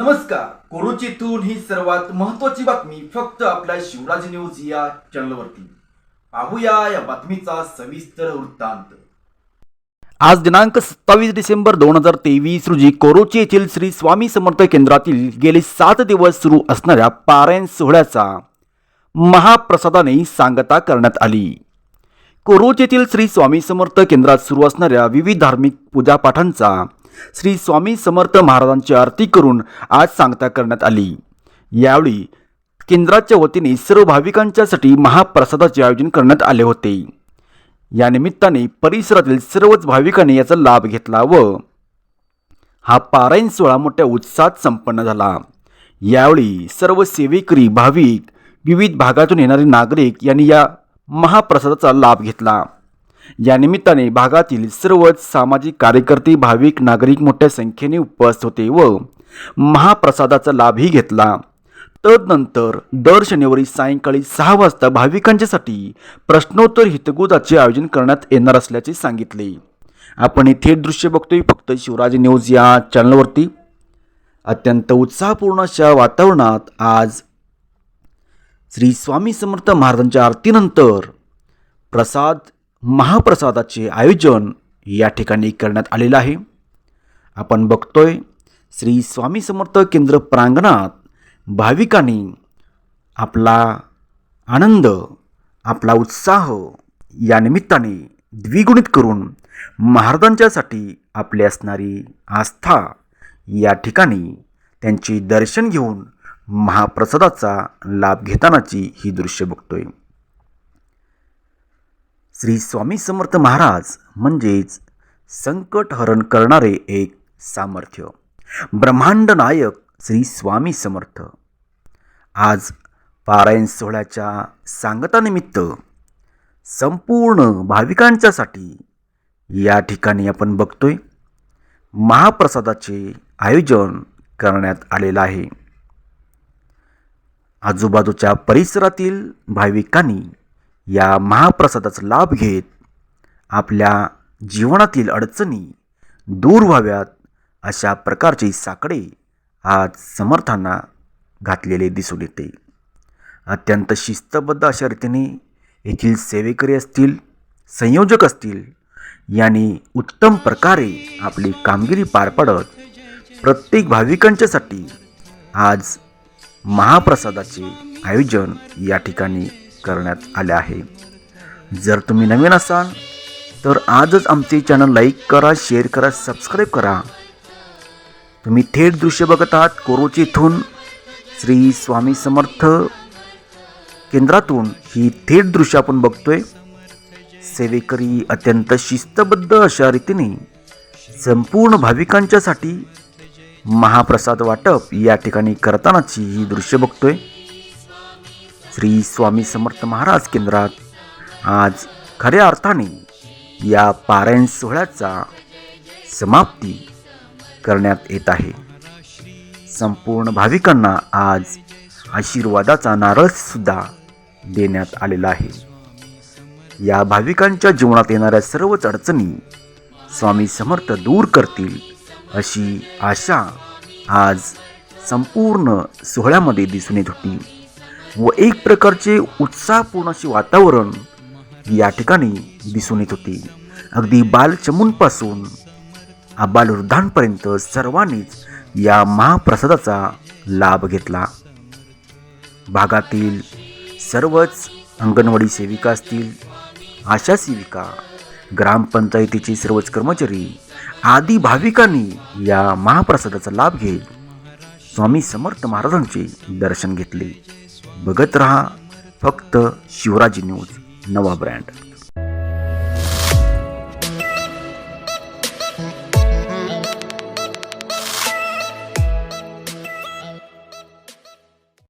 नमस्कार. कोरोचीतून ही सर्वात महत्वाची बातमी फक्त आपल्या शिवराज न्यूज या चॅनलवरती. पाहूया या बातमीचा सविस्तर वृत्तांत. आज दिनांक सत्तावीस डिसेंबर दोन हजार तेवीस रोजी कोरोची येथील श्री स्वामी समर्थ केंद्रातील गेले सात दिवस सुरू असणाऱ्या पारायण सोहळ्याचा महाप्रसादाने सांगता करण्यात आली. कोरोच येथील श्री स्वामी समर्थ केंद्रात सुरू असणाऱ्या विविध धार्मिक पूजापाठांचा श्री स्वामी समर्थ महाराजांची आरती करून आज सांगता करण्यात आली. यावेळी केंद्राच्या वतीने सर्व भाविकांच्यासाठी महाप्रसादाचे आयोजन करण्यात आले होते. या निमित्ताने परिसरातील सर्वच भाविकांनी याचा लाभ घेतला व हा पारायण सोहळा मोठ्या उत्साहात संपन्न झाला. यावेळी सर्व सेवेकरी भाविक विविध भागातून येणारे नागरिक यांनी या महाप्रसादाचा लाभ घेतला. या निमित्ताने भागातील सर्वच सामाजिक कार्यकर्ते भाविक नागरिक मोठ्या संख्येने उपस्थित होते व महाप्रसादाचा लाभही घेतला. तदनंतर दर शनिवारी सायंकाळी सहा वाजता भाविकांच्यासाठी प्रश्नोत्तर हितगुजाचे आयोजन करण्यात येणार असल्याचे सांगितले. आपण हे थेट दृश्य बघतोय फक्त शिवराज न्यूज या चॅनलवरती. अत्यंत उत्साहपूर्ण अशा वातावरणात आज श्री स्वामी समर्थ महाराजांच्या आरतीनंतर प्रसाद महाप्रसादाचे आयोजन या ठिकाणी करण्यात आलेलं आहे. आपण बघतोय श्री स्वामी समर्थ केंद्र प्रांगणात भाविकांनी आपला आनंद आपला उत्साह या निमित्ताने द्विगुणित करून महाराजांच्यासाठी आपली असणारी आस्था या ठिकाणी त्यांचे दर्शन घेऊन महाप्रसादाचा लाभ घेतानाची ही दृश्य बघतोय. श्री स्वामी समर्थ महाराज म्हणजेच संकटहरण करणारे एक सामर्थ्य. ब्रह्मांड नायक श्री स्वामी समर्थ. आज पारायण सोहळ्याच्या सांगतानिमित्त संपूर्ण भाविकांच्यासाठी या ठिकाणी आपण बघतोय महाप्रसादाचे आयोजन करण्यात आलेलं आहे. आजूबाजूच्या परिसरातील भाविकांनी या महाप्रसादाचा लाभ घेत आपल्या जीवनातील अडचणी दूर व्हाव्यात अशा प्रकारचे साकडे आज समर्थांना घातलेले दिसून येते. अत्यंत शिस्तबद्ध अशा रीतीने येथील सेवेकरी असतील संयोजक असतील यांनी उत्तम प्रकारे आपली कामगिरी पार पाडत प्रत्येक भाविकांच्यासाठी आज महाप्रसादाचे आयोजन या ठिकाणी करण्यात आले आहे. जर तुम्ही नवीन असाल तर आजच आमचे चॅनल लाईक करा शेअर करा सबस्क्राईब करा. तुम्ही थेट दृश्य बघत आहात कोरोची इथून श्री स्वामी समर्थ केंद्रातून. ही थेट दृश्य आपण बघतोय. सेवेकरी अत्यंत शिस्तबद्ध अशा रीतीने संपूर्ण भाविकांच्यासाठी महाप्रसाद वाटप या ठिकाणी करतानाची ही दृश्य बघतोय. श्री स्वामी समर्थ महाराज केंद्रात आज खऱ्या अर्थाने या पारायण सोहळ्याचा समाप्ती करण्यात येत आहे. संपूर्ण भाविकांना आज आशीर्वादाचा नारळ सुद्धा देण्यात आलेला आहे. या भाविकांच्या जीवनात येणाऱ्या सर्वच अडचणी स्वामी समर्थ दूर करतील अशी आशा आज संपूर्ण सोहळ्यामध्ये दिसून येत होती. व एक प्रकारचे उत्साहपूर्ण असे वातावरण या ठिकाणी दिसून येत होते. अगदी बालचमूंपासून बालवृद्धांपर्यंत सर्वांनीच या महाप्रसादाचा लाभ घेतला. भागातील सर्वच अंगणवाडी सेविका असतील आशा सेविका ग्रामपंचायतीचे सर्वच कर्मचारी आदी भाविकांनी या महाप्रसादाचा लाभ घेत स्वामी समर्थ महाराजांचे दर्शन घेतले. बघत रहा फक्त शिवराजी न्यूज नवा ब्रँड.